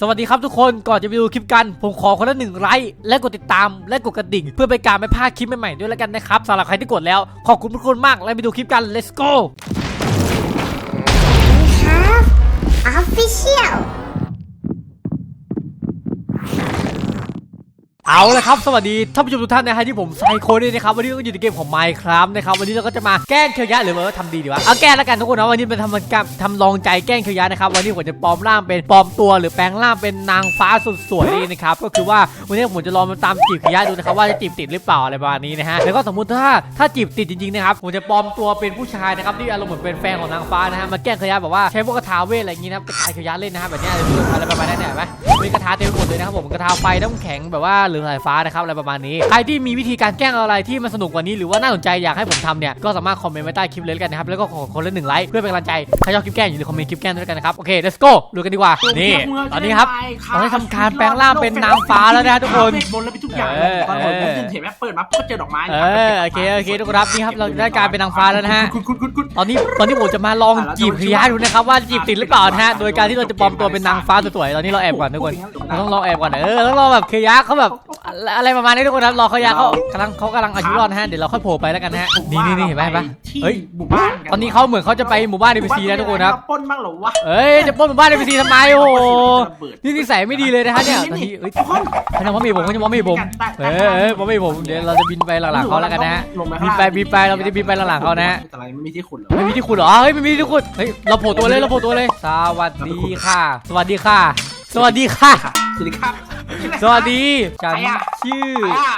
สวัสดีครับทุกคนก่อนจะไปดูคลิปกัน ผมขอคนละหนึ่งไลค์และกดติดตามและกดกระดิ่ง เพื่อไปการไม่พลาดคลิปใหม่ๆด้วยแล้วกันนะครับสำหรับใครที่กดแล้ว ขอบคุณทุกคนมากและไปดูคลิปกัน let's go We have official. เอาละครับ สวัสดีท่านผู้ชมทุกท่านนะฮะที่ผมไซโคนี่นะครับวันนี้ก็อยู่ในเกมของ Minecraft นะครับวันนี้เราก็จะมาแกล้งเคียวยะหรือว่าทำดีดีวะเอาแกล้งแล้วกันทุกคนนะวันนี้เป็นทำการทำลองใจแกล้งเคียวยะนะครับวันนี้ผมจะปลอมร่างเป็นปลอมตัว หรือแปลงร่างเป็นนางฟ้าสุดสวยนี่นะครับก็คือว่าวันนี้ผมจะลองมาตามจีบเคียวยะดูนะครับว่าจะจีบติดหรือเปล่าอะไรประมาณนี้นะฮะแล้วก็สมมุติถ้าถ้าจีบติดจริงๆนะครับผมจะปลอมตัวเป็นผู้ชายนะครับที่อารมณ์เหมือนเป็นแฟนของนางฟ้านะฮะมาแกล้งเคียวยะแบบว่าใช้พวกกระทาเวทอะไรอย่างงี้นะครับไปตาเคียวยะเล่นนะครับแบบเนี้ยอะไรประมาณนั้เนี่ยไหมมีกระทาเต็มหมดเลยนะครับผมกระทาไฟน้ำแข็งแบบว่าหรือสายฟ้านะครับอะไรประมาณนี้ ใครที่มีวิธีการแกล้งอะไรที่มันสนุกกว่านี้หรือว่าน่าสนใจอยากให้ผมทำเนี่ยก็สามารถคอมเมนต์ไว้ใต้คลิปเลยแล้วกันนะครับแล้วก็ขอคนละหนึ่งไลค์เพื่อเป็นกำลังใจใครชอบคลิปแกล้งอย่าลืมคอมเมนต์คลิปแกล้งด้วยกันนะครับโอเค let's go ดูกันดีกว่านี่ตอนนี้ครับเราได้ทำการแปลงร่างเป็นนางฟ้าแล้วนะทุกคนเวทมนต์แล้วเป็นทุกอย่างเออตอนผมเออผมเห็นไหมเปิดมาก็เจอดอกไม้เออโอเคโอเคทุกคนครับนี่ครับเราได้กลารเป็นนางฟ้าแล้วนะฮะคุณคุณคุณคุณตอนนี้ตอนนี้ผมจะมาลองจีบพิยาดูนะครับว่าจีบติดหรือเปล่านะฮะโดยการที่เราจะปลอมตัวเป็นนางฟ้าสวยๆตอนนี้เราแอบก่อนทุกคนเราต้องรอแอบก่อนเออต้องรอแบบเคียวยะเขาแบบ อะไรอะไรประมาณนี้ทุกคนครับรอเคียวยะเขากำลังเขากำลังอายุรอดนะฮะเดี๋ยวเราค่อยโผล่ไปแล้วกันนะฮะนี่นี่นี่เห็นไหมเห็นไหมที่เฮ้ยหมู่บ้านกัตอนนี้เขาเหมือนเขาจะไปหมู่บ้านในพีซีนะทุกคนครับปล้นบ้างเหรอวะเอ้ยจะปล้นหมู่บ้านในพีซีทำไมโอ้โหระเบิดนี่นิสัยไม่ดีเลยนะฮะเนี่ยตอนนี้เอ้ยทุกคนเขาจะมองไม่เห็นผมเขาจะมองไม่เห็นผมเออเออมองไม่เห็นผมเดี๋ยวเราจะบินไปหลังๆเขาแล้วกันนะฮะลงบินไปบินไปเราจะบินไปหลังๆเขานะฮะแต่อะไรไม่มีที่ขุดเหรอไม่มีที่ขุดเหรอเฮ้ยไม่มีที่ขุดเฮ้ยเราโผล่ตัวเลยเราโผล่ตัวเลย สวัสดีค่ะ สวัสดีค่ะ สวัสดีค่ะค่ะสวัสดีครับ สวัสดี ฉันใครอะ ชื่อใครอะ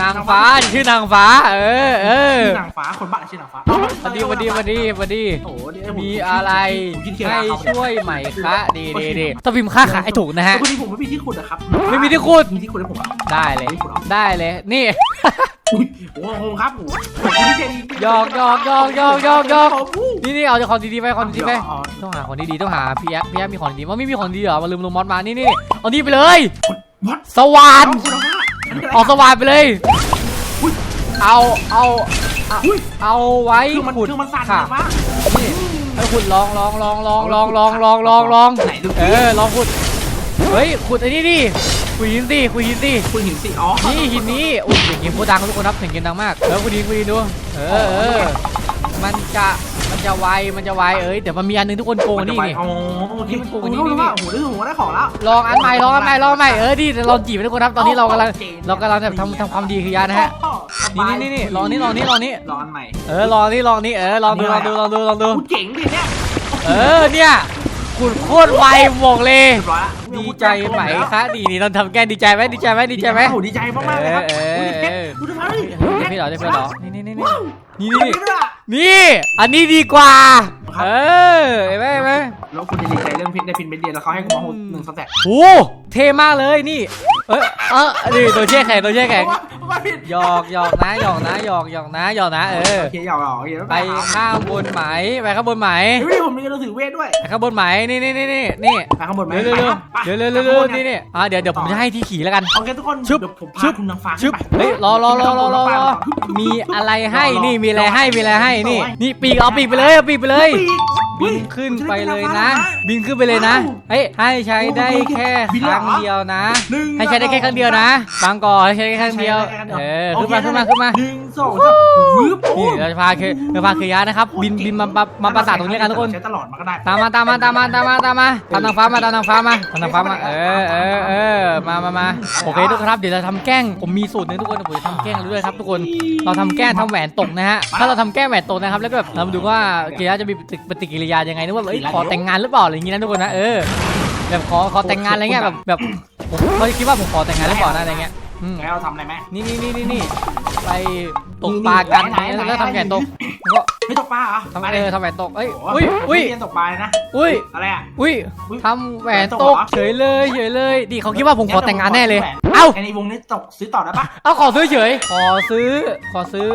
นางฟ้าชื่อนางฟ้า เออเออชื่อนางฟ้าคนบ้านชื่อนางฟ้าสวัสดีสวัสดีสวัสดีสวัสดี โอ้โหเดี๋ยวผมีอะไรผมคิดเที่ยวให้เขาช่วยไหมคะดีดีดีต้องพิมพ์ค่าขายถูกนะฮะพอดีผมไม่มีที่ขุดนะครับไม่มีที่ขุด มีที่ขุดให้ผมอะได้เลย ได้เลย นี่ อุ้ยโอ้โหครับโอ้โหผมไม่ได้ใจดีหยอกหยอกหยอกหยอกหยอกหยอกโอ้โหนี่นี่เอาจากของดีๆไปของดีๆไปอ๋อต้องหาของดีๆต้องหาพี่แอ๊กพี่แอ๊กมีของดีว่าไม่มีของดีเหรอมาลืมลงมอสมานี่นี่เอานี่ไปเลย วัดสว่านเอาคุณภาพอันนี้อะไรออกสว่านไปเลยอุ๊ยเอาเอาเอาอุ้ยเอาไว้คือมันขุดคือมันสั่นค่ะนะว่านี่ให้ขุดลองลองลองลองลองลองลองลองลองไหนดูเออลองขุดเฮ้ยขุดไอ้นี่ดิขุดหินดิขุดหินดิคุณหินสิอ๋อนี่หินนี้อุ้ยเสียงเกมโคตรดังทุกคนครับเสียงเกมดังมากเออขุดหินขุดหินดูเออเออ มันจะมันจะไวมันจะไวเอ้ยเดี๋ยวมันมีอันหนึงทุกคนโกงนี่นี่ อ๋อโอเคนี่มันปลูกโอ้นี่โหนี่ ว่าโอ้โหได้หัวได้ของแล้วลองอันใหม่ลองอันใหม่ลองอันใหม่เออดิเดี๋ยวลองจีบให้ทุกคนครับตอนนี้เรากำลังเรากำลังแบบทำทำความดีคือยานะฮะนี่นี่นี่นี่ลองนี่ลองนี่ลองนี่ลองอันใหม่เออลองนี่ลองนี่เออลองดูลองดูลองดูลองดูกูเจ๋งดิเนี่ยเออเนี่ยขุดโคตรไวบอกเลยเรียบร้อยละดีใจไหมคะดีนี่เราทำแกล้งดีใจไหมดีใจไหมดีใจไหมโอ้โหดีใจมากๆเลยครับเออเออเออดูดิครับเดี๋ยวพี่เหรอเดี๋ยวพี่เหรอนี่นี่นี่นี่ว้าวนี่นี่นี่ด้วยอะนี่อันนี้ดีกว่า เออเห็นไหมเห็นไหมแล้วคุณจะดีใจเรื่องพิษได้พินเม็ดเดียวแล้วเขาให้กูมาหนึ่งสแต็กโอ้เท่มากเลยนี่ เออเออนี่ตัวเช่แข็งตัวเช่แข็งว่าผิดหยอกหยอกนะหยอกนะหยอกหยอกนะหยอกนะ เออ โอเคหยอกหยอกโอเคไปข้างบนไหมไปข้างบนไหมเฮ้ยผมมีกระสือเวทด้วย ไปข้างบนไหมนี่นี่นี่นี่นี่ไปข้างบนไหมเร็วเร็วไปเร็วเร็วเร็วเร็วนี่นี่อะเดี๋ยวเดี๋ยวผมจะให้ที่ขี่แล้วกัน โอเคทุกคนชึบเดี๋ยวผมชึพาบ คุณนางฟ้าชึบขึ้นไปเฮ้ยรอรอรอรอรอรอมีอะไรให้นี่มีอะไรให้มีอะไรให้นี่นี่ปีกเอาปีกไปเลยเอาปีกไปเลยบินขึ้นไปเลยนะ บินขึ้นไปเลยนะเฮ้ยให้ใช้ได้แค่ครั้งเดียวนะหนึ่งให้ใช้ได้แค่ครั้งเดียวนะฟังก่อนให้ใช้ได้แค่ครั้งเดียว เออขึ้นมาขึ้นมาขึ้นมาหนึ่งสองสามวืบนี่เราจะพาเคเราพาเคยานะครับ บินบินมามามาปราสาทตรงนี้กันทุกคนใช้ตลอดมันก็ได้ตามมาตามมาตามมาตามมาตามมาตามนางฟ้ามาตามนางฟ้ามาตามนางฟ้ามาเออเออเออมามามาโอเคทุกคนครับเดี๋ยวเราทำแกล้งผมมีสูตรหนึงทุกคนเดี๋ยวผมจะทำแกล้งด้วยครับทุกคนเราทำแกล้งทำแหวนตกนะฮะถ้าเราทำแกล้งแหวนตกนะครับแล้วก็แบบเรามาดูว่าเกียร์จะมีปฏิกิริยายังไงนึกว่าเอ้ยขอแต่งงานหรือเปล่าอะไรอย่างงี้นะทุกคนนะเออแบบขอขอแต่งงานอะไรเงี้ยแบบแบบผมเขาจะคิดว่าผมขอแต่งงานหรือเปล่านะอะไรเงี้ย อืม แล้วเราทำอะไรไหม นี่นี่นี่นี่นี่ไปตกปลากันแล้วทำแหวนตกแล้วก็ ไม่ตกปลาเหรอ ทำเออทำแหวนตกเอ้ย โอ้ อุ้ยอุ้ย เรียนตกปลาเลยนะ อุ้ย อะไรอ่ะ อุ้ย อุ๊ย ทำแหวน แหวน ต ต ก กเหรอ เฉยเลยเฉยเลยดิเขาคิดว่าผมขอแต่งงานแน่เลย เอ้า ไอ้ในวงนี้ตกซื้อต่อได้ปะ เอาขอซื้อเฉย ขอซื้อ ขอซื้อ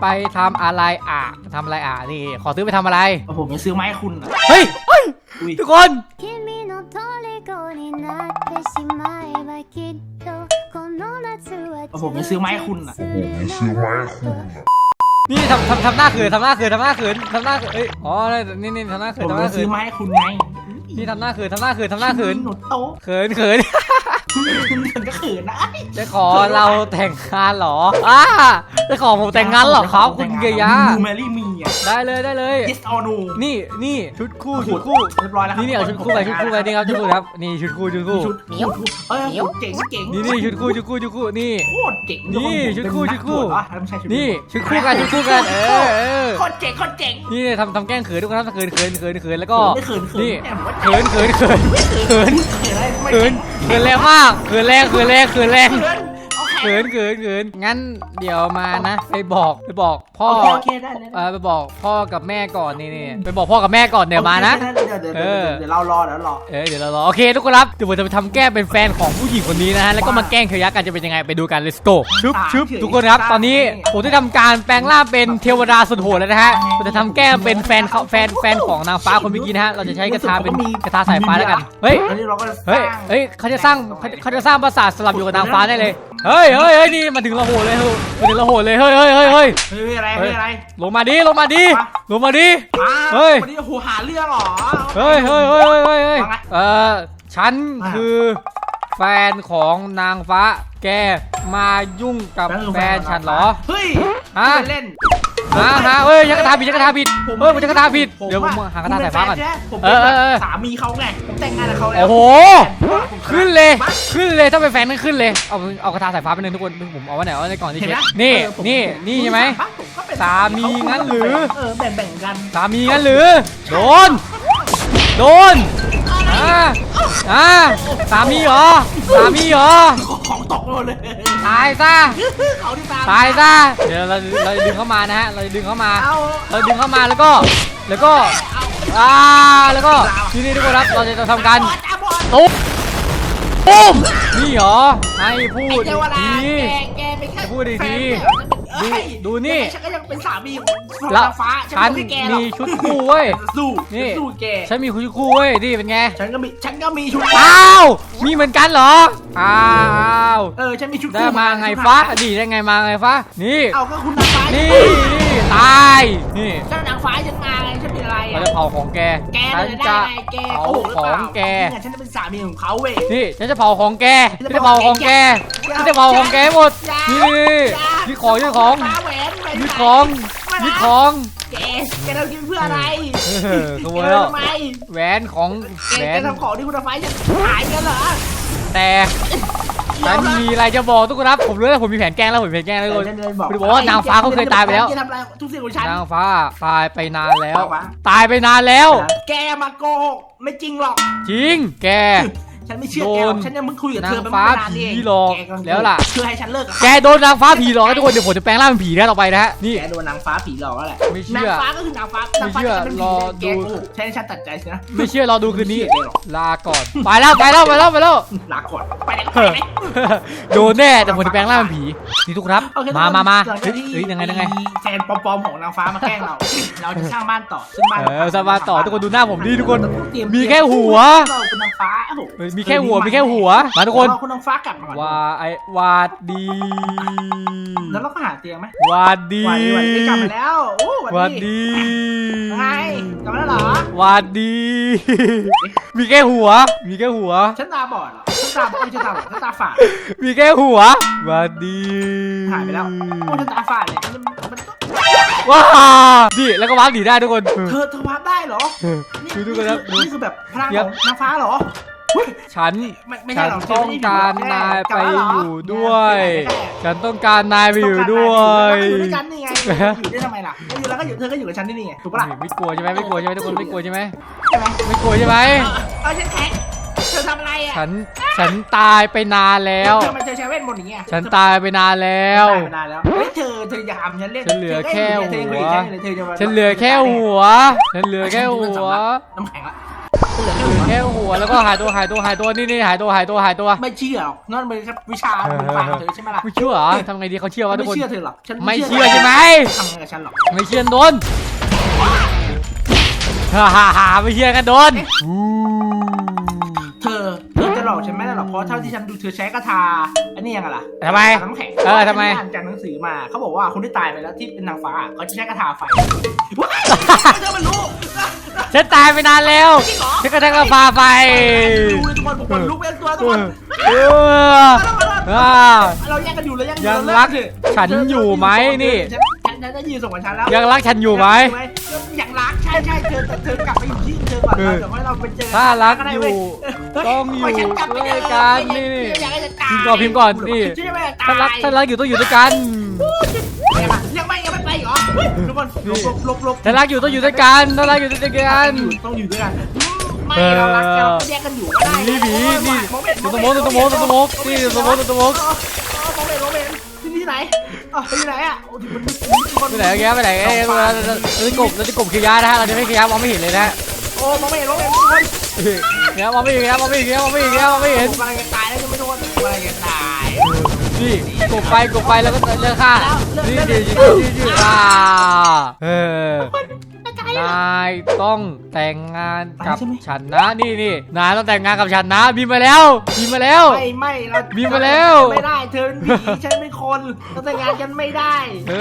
ไปทำอะไรอ่ะทำอะไรอ่ะนี่ ขอซื้อไปทำอะไร ผมจะซื้อไมาให้คุณอะ เฮ้ยเฮ้ย อุ้ย ทุกคน 君の虜になってしまえばきっとこ ผอ้มัซื้อไม้คุณอะ ผมซื้อไม้ให้คุณ นี่ทำทำทำหน้าเขินทำหน้าเขินทำหน้าเขินทำหน้าเขินอ๋อนี่นี่ทำหน้าเขิผนมทำหน้าเขิซื้อไม้ให้คุณไงนี่ทำหน้าเขินทำหน้าเขินทำหน้าเขินหนุนโต๊ะเขินเขิน มันก็เขินนะ จะขอเราแต่งงานเหรออ้าจะขอผมแต่งงานเหรอครับคุณเกียร์ยา You marry me รี่มีอะได้เลยได้เลย yes or no นี่นี่ชุดคู่ชุดคู่เรียบร้อยแล้วครับนี่นี่เอาชุดคู่ไปชุดคู่ไปนี่ครับชุดคู่ครับนี่ชุดคู่ชุดคู่ชุดเหนียวเอ้ยเจ๋งเจ๋งนี่นี่ชุดคู่ชุดคู่ชุดคู่นี่โคตรเจ๋งนี่ชุดคู่ชุดคู่ไม่ใช่ชุดนี่ชุดคู่กันชุดคู่กันเออเออโคตรเจ๋งโคตรเจ๋งนี่ทำทำแกล้งเขินทุกคนครับเขินเขินเขินเขินแล้วก็ไม่เขินเขินนี่เนี่ยผมว่าเขินเขินเขินเขินเขินอะไรไม่เขินเขินแรงมากเขินแรงเขินแรงเขินแรง เขินโอเคเขินเขินเขินงั้นเดี๋ยวมานะไปบอกไปบอกพ่อโอเคโอเคได้เลยเออไปบอกพ่อกับแม่ก่อนนี่นี่ไปบอกพ่อกับแม่ก่อนเดี๋ยวมานะเดี๋ยวเดี๋ยวเดี๋ยวเออ เดี๋ยวเรารอเดี๋ยวรอ เออเดี๋ยวเรารอโอเคทุกคนครับเดี๋ยวผมจะไปทำแกล้งเป็นแฟนของผู้หญิงคนนี้นะฮะแล้วก็มาแกล้งเขยยักษ์กันจะเป็นยังไงไปดูกัน let's go ชึบชึบทุกคนครับ ตอนนี้ผมได้ทำการแปลงร่างเป็นเทวดาสุดโหดแล้วนะฮะผมจะทำแกล้งเป็นแฟนเขาแฟนแฟนของนางฟ้าคนเมื่อกี้นะฮะเราจะใช้กระทาเป็นกระทาสายฟ้าแล้วกันเฮ้ย อันนี้เราก็จะสเฮ้ยร้างเฮ้ยเขาจะสร้างเขาเขาจะสร้างปราสาทสลับอยู่กับนางฟ้าได้เลย เฮ้ยเฮ้ยเฮ้ยนี่มาถึงเราโหดเลยมาถึงเราโหดเลยเฮ้ยเฮ้ยเฮ้ยเฮ้ยเฮ้ยอะไรเฮ้ยอะไร ลงมาดิลงมาดิมาลงมาดิมาเฮ้ยวันนี้โอ้โหหาเรื่องเหรอเฮ้ยเฮ้ยเฮ้ยเฮ้ยเฮ้ยเฮ้ยว่าไงเออฉันคือแฟนของนางฟ้าแกมายุ่งกับแฟนฉันเหรอ เฮ้ยฮะเล่น ฮะฮะเฮ้ยยักษ์กระทาผิดยักษ์กระทาผิดผมเฮ้ยผมยักษ์กระทาผิดเดี๋ยวผมอะหากระทาสายฟ้าก่อน ผมเอเป็นอเออเออ สามีเขาไงผมแต่งงานกับเขาแล้วโอ้โห ผมขึ้นเลยขึ้นเลยถ้าเป็นแฟนนั่นขึ้นเลยเอาเอากระทาสายฟ้าไปหนึ่งทุกคนผมเอาไว้ไหนเอาไว้ในกล่องที่เห็นเช็ไหมดนี่เออผมนี่ผมนี่ใช่ไหม ผมก็เป็นสามีงั้นหรือ เออแบ่งแบ่งๆกัน สามีงั้นหรือ โดน โดนอ่า อ่าสามีเหรอสามีเหรอของตกไปหมดเลยตายซะเขาที่ตามตายซะเดี๋ยวเราเราดึงเข้ามานะฮะเราดึงเข้ามาเอาเราดึงเข้ามาแล้วก็แล้วก็อ่าแล้วก็ที่นี่ทุกคนครับเราจะทำการบอลจ้าบอลตุ๊บปุ๊บนี่เหรอให้พูดไอ้เทวดาดีแกแกไม่ใช่พูดดีๆแฟนดูเอ้ยดูนี่ฉันก็ยัง เป็นสามีของแล้วนางฟ้าฉันไม่ใช่แกหรอกมีชุดคู่เว้ยสู้นี่สู้แก ฉันมีชุดคู่เว้ยนี่เป็นไง ฉันก็มีฉันก็มีชุดอ้าว มีเหมือนกันเหรอ อ้าว เออฉันมีชุดได้คู่มาไงชุดฟ้าหดีได้ไงมาไงฟ้า นี่ เอาก็คุณนางฟ้านี่นี่ นี่ตาย นี่ ฉันนางฟ้าฉันมาไงฉันเป็นอะไรเราอะจะเผาของแก แกฉันเลยจะได้ไงแกเผาโกหกหรือขเปอล่างแก เนี่ยฉันจะเป็นสามีของเขาเว้ย นี่ ฉันจะเผาของแก ฉันจะเผาของแก ฉันจะเผาของแกให้หมด นี่นี่ของนี่ของ ฟ้าแหว นแหวนนี่ของนี่ของแกแกทำกินเพื่ออะไรเออขโมแกยแล้วทำไมแหวนของแกแหวแกนทำของที่คุณนางฟ้าจะขายกันเหรอแต่ฉันมีอะไรจะบอกทุกคนครับผมรู้แล้วผมมีแผนแกล้งแล้วผมมีแผนแกล้งแล้วทุกคนฉันเลยบอกคุณบอกว่านางฟ้าเขาเคยตายไปแล้วแกทำอะไรทุกสิ่งของฉันนางฟ้าตายไปนานแล้วนางฟ้าตายไปนานแล้ว แกมาโกหกไม่จริงหรอก จริง แก ฉันไม่เชื่อแกหรอกโดนฉันยังมึงคุยกับเธอไปนางฟ้าไม่นานนี่เองผีหลอกแก็แล้วล่ะเชื่อให้ฉันเลิกกับแกโดนนางฟ้าผีหลอกนะทุกคนเดี๋ยวผมจะแปลงร่างเป็นผีนะต่อไปนะฮะนี่ แกโดนนางฟ้าผีหลอกแล้วแหละไม่เชื่อนางฟ้าก็คือนางฟ้าไม่เชื่อนางฟ้าจะเป็นผีรอแกดูโกหกใช่ฉันตัดใจสินะ ไม่เชื่อรอดูคืนนี้ ไม่เชื่อแกหรอก ลาก่อนไปแล้วไปแล้วไปแล้วไปแล้ว ลาก่อนไปไหนไปเฮ้ยไหนโดนแน่แต่ผมจะแปลงร่างเป็นผีนี่ทุกคนครับ โอเคมามามาหลังเฮ้จายกที่เฮ้ยยังไงยังไงมีแฟนปลอมๆของนางฟ้ามาแกล้งเรา เราจะสร้างบ้านต่อซึ่งบ้านเออสบายต่อทุกคนดูหน้าผมดิทุกคนเตรียมีแค่หัว เราเป็นนางฟ้าโอ้โหเฮ้ยมีแค่หัวมีแค่หัว มาทุกคนเราคุณนางฟ้ากลับมาก่อนวาไอวาดดีแล้วเราก็หาเตียงไหมวาดดีวันนี้วันนี้กลับมาแล้วโอ้วาวัดนนี้ดีไงกลับมาแล้วเหรอวาดดี มีแค่หัว มีแค่หัว ฉันตาบอดเหรอฉันตาไม่ใช่ตาบอดฉันตาฝาดมีแค่หัววาดดีหายไปแล้วโอ้ฉันตาฝาดเลยมันมันก็ว้านี่แล้วก็วาร์ปหนีได้ทุกคน เธอเธอพับได้เหรอดูทุกคนครับนี่คือแบบพลังเดี๋ขยวองนางฟ้าเหรอเฮ้ย ฉันไม่ไม่ใช่ฉันหรอกต้องการนายไปอยู่ด้วยไม่ได้ฉันต้องการนายไปอยู่ด้วยอยู่ด้วยกันนี่ไงอยู่ได้ทำไมล่ะอยู่แล้วก็อยู่เธอก็อยู่กับฉันนี่ไงถูกปะล่ะไม่กลัวใช่ไหมไม่กลัวใช่ไหมทุกคนไม่กลัวใช่ไหมใช่ไหมไม่กลัวใช่ไหมเออฉันแข็งเธอทำอะไรอะฉันฉันตายไปนานแล้วเธอมาเจอใช้เวทมนต์อย่างเงี้ยฉันตายไปนานแล้วตายไปนานแล้วเฮ้ยเธอเธออย่าทำฉันเล่นฉันเหลือแค่หัวเธอยังคุยกับฉันอยู่เลยเธอจะมาฉันเหลือแค่หัวฉันเหลือแค่หัวน้ำแข็งละ เหลือแค่หัวแล้วก็หายตัวหายตัวหายตัวนี่นี่หายตัวหายตัวหายตัวไม่เชื่อหรอกนั่นเป็นวิชาเป็นฟังเธอใช่ไหมล่ะไม่เชื่อเหรอทำไงดีเขาเชื่อว่าทุไม่กคนเชื่อเธอหรอกฉันไม่เชื่อใช่ไหมทำไงกับฉันหรอกไม่เชื่อโดนฮ่าฮ่าฮ่าไม่เชื่อกันโดน เพราะเท่าที่ฉันดูเธอใช้กระทาอันนี้ยังไงล่ะทำไมน้ำแข็งเออทำไมฉันอ่านจากหนังสือมาเขาบอกว่าคนที่ตายไปแล้วที่เป็นนางฟ้าเขาจะใช้กระทาไฟว้ายเธอมันรู้ฉันตายไปนานแล้วฉันก็ทั้งกระพาไปดูเลยทุกคนผมขนลุกเป็นตัวทุกคนเอออ่าเราแยกกันอยู่แล้วยังยังรักฉันอยู่ไหมนี่ ฉันฉันฉันได้ยืนส่งกับฉันแล้วยังรักฉันอยู่ไหมยังรักใช่ใช่เธอแต่เธอกลับไปอยู่ที่เธอก่อนเออเดี๋ยวให้เราไปเจอถ้ารักได้อยู่เว้ต้องอยู่ปล่ฉันกลับไปด้วยกันนี่อยากให้ฉันตายพิมพ์ก่อนพิมพ์ก่อนนี่ฉันจะไม่อยากตายถ้ารักถ้ารักอยู่ต้องอยู่ด้วยกันยังไม่ยังไม่ไปอีกเหรอเฮ้ยทุกคนหลบหลบหลบหลบถ้ารักอยู่ต้องอยู่ด้วยกันถ้ารักอยู่ต้องอยู่ด้วยกันต้องอยู่ด้วยกันไม่เรารักกันเราก็แยกกันอยู่ก็ได้นี่ผีนี่มองไม่เห็นตัวโมตัวโมตัวโมนี่ตัวโมตัวโมมองไม่เห็นมองไม่เห็นที่ที่ไหน อ๋อที่ไหนอะโอ้ที่มันมันไปไหนแกไปไหนเอ้ยเราเราเราจะกบเราจะกบคิวยานะฮะเราจะไม่คิวยามองไม่เห็นเลยนะโอ้มองไม่เห็นมองไม่เห็นทุกคนเนี่ยมองไม่เห็นนะมองไม่เห็นนะมองไม่เห็นนะมองไม่เห็นผมกำลังจะตายแล้วจะไม่โดนผมกำลังจะตายนี่กบไปกบไปแล้วก็เลือกฆ่านี่นี่นี่นี่นี่อ่าเออนาย ต้องแต่งงานกับฉันนะนี่นี่นายต้องแต่งงานกับฉันนะบินมาแล้วบินมาแล้ว ไม่ไม่เรามีมาแล้ว ไม่ได้เธอเป็นผีฉันเป็นคนเราแต่งงานกันไม่ได้เอ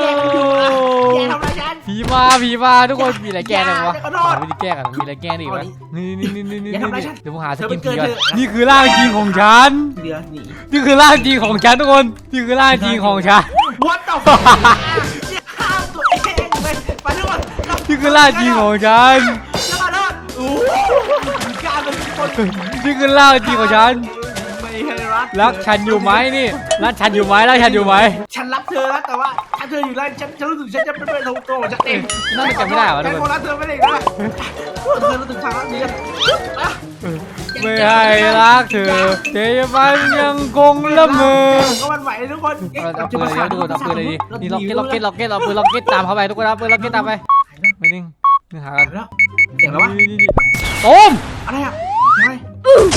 แยกกันอยู่นะอแกทำอะไรฉันผีมาผีมาทุกคนมีอะไรแก้หน่อยวะอย่าขอโทษหาวิธีแก้กันมีอะไรแก้ดีวะนี่นี่นี่นี่นี่อย่าทำอะไรฉันเดี๋ยวผมหาสเธอกิเป็นนเกิผีนก่อนเธอนี่คือร่างจริงของฉันเดี๋ยวหนีนี่คือร่างจริงของฉันทุกคนนี่คือร่างจริงของฉันวัดต่ นนี่คือร่างจริงของฉันแล้วมาโทษโอ้โหกล้ารเป็นคนนี่คือร่างจริงของฉันไม่ให้รักรักฉันอยู่ไหมนี่รักฉันอยู่ไหมรักฉันอยู่ไหมฉันรักเธอแล้วแต่ว่าถ้าเธออยู่แล้วฉันฉันรู้สึกฉันจะเป็นเป็นตัวตัวของฉันเองน่าจะจำไม่ได้วะทุฉักนคคนนรักเธอไม่ได้อีกแล้วเธอรู้สึกทางรักนี้กันอะไม่ให้รักเธอแต่มันยังคงละเมอก็มันไหวทุกคนเอ๊ะเอาเราปืจะนมาเลยขาดทุกคนเอาปืนเลยดินี่ล็อกเก็ตล็อกเก็ตล็อกเก็ตเอาปืนล็อกเก็ตตามเข้าไปทุกคนเอาปืนล็อกเก็ตตามไปไม่ นิ่งนี่หากันแล้วเสียงแล้ววะต้มอะไรอะทำไม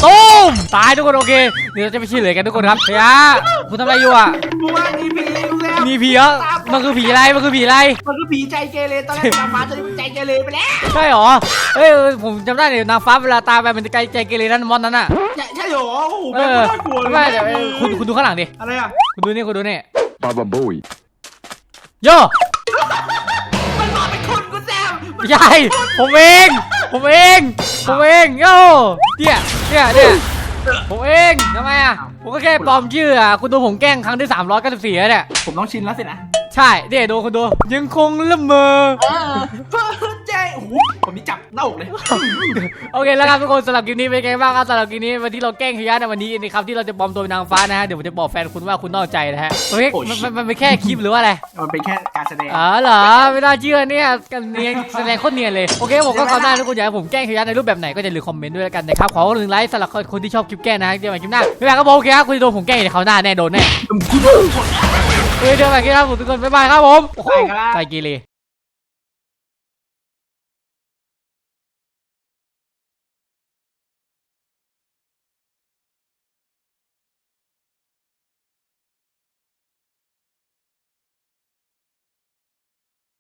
ต้มตายทุกคนโอเค เดี๋ยวเราจะไปเฉลยกันทุกคนครับเฮียคุณทำอะไรอยู่อะกูว่ามีผีอยู่แล้วมีผีเหรอมันคือผีอะไร มันคือผีอะไร มันคือผีใจเกเรตอนแรกตามมาจะเป็นใจเกเรไปแล้ว ใช่เหรอ เอ้ยเออผมจำได้เนี่ยนางฟ้าเวลาตายไปมันจะไกลใจเกเรนั่นมอนนั้นอะ ใช่ใช่เหรอ โอ้โหเอเป็นอน่ากลัวเลยไม่เดี๋ยวเออคุณคุณดูข้างหลังดิ อะไรอะ คุณดูนี่คุณดูนี่ Baba Booey. โย่มัน ไม่ใช่ผมเอง ผมเอง ผมเองโย่เนี่ยเนี่ยเนี่ยผมเองทำไมอะผมก็แค่ปลอมชื่ออะคุณดูผมแกล้งครั้งที่394แล้วเนี่ยผมต้องชินแล้วสินะ ใช่เดี๋ยวดูคุณดูยังคงละเมอ เออเพื่อใจ โอ้โหผมนี่จับหน้าอกเลย โอเคแล้วครับทุกคนสำหรับคลิปนี้เป็นไงบ้างครับสำหรับคลิปนี้วันที่เราแกล้งขยะในวันนี้นะครับที่เราจะปลอมตัวเป็นนางฟ้านะฮะเดี๋ยวผมจะบอกแฟนคุณว่าคุณนอกใจนะฮะโอเคมันมันมันเป็นแค่คลิปหรือว่าอะไรมันเป็นแค่การแสดง อ๋อเหรอไม่น่าเชื่อเนี่ยกันเนียนแสดงโคตรเนียนเลยโอเคผมก็ขอหน้าทุกคนอยากให้ผมแกล้งขยะในรูปแบบไหนก็อย่าลืมคอมเมนต์ด้วยแล้วกันนะครับขอหนึ่งไลค์สำหรับคนที่ชอบคลิปแกล้งนะเดี๋ยวใหม่คลิปหน้าไม่เป็นไรครับผมโอเคครับคุณจะโดนผมแกล้งในคราวหน้าแน่โดนแน่เฮ้ยเดี๋ยวใหม่คลิปหน้าผมทุกคนบ๊ายบายครับผมโอ้โหใจกีรี